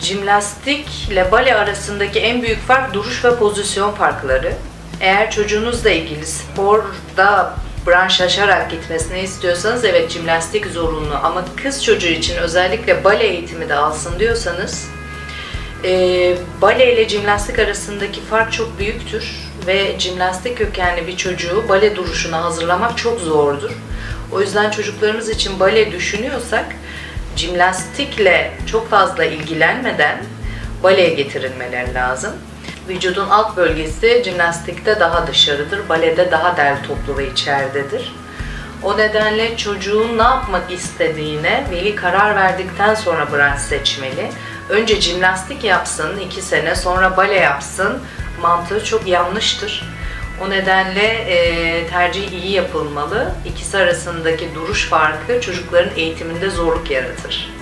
Jimnastik ile bale arasındaki en büyük fark duruş ve pozisyon farkları. Eğer çocuğunuzla ilgili sporda branşlaşarak gitmesini istiyorsanız evet jimnastik zorunlu ama kız çocuğu için özellikle bale eğitimi de alsın diyorsanız e, bale ile jimnastik arasındaki fark çok büyüktür ve jimnastik kökenli bir çocuğu bale duruşuna hazırlamak çok zordur. O yüzden çocuklarımız için bale düşünüyorsak jimnastikle çok fazla ilgilenmeden baleye getirilmeleri lazım. Vücudun alt bölgesi jimnastikte daha dışarıdır, balede daha derli toplu ve içeridedir. O nedenle çocuğun ne yapmak istediğine veli karar verdikten sonra branş seçmeli. Önce jimnastik yapsın iki sene sonra bale yapsın mantığı çok yanlıştır. O nedenle e, tercih iyi yapılmalı. İkisi arasındaki duruş farkı çocukların eğitiminde zorluk yaratır.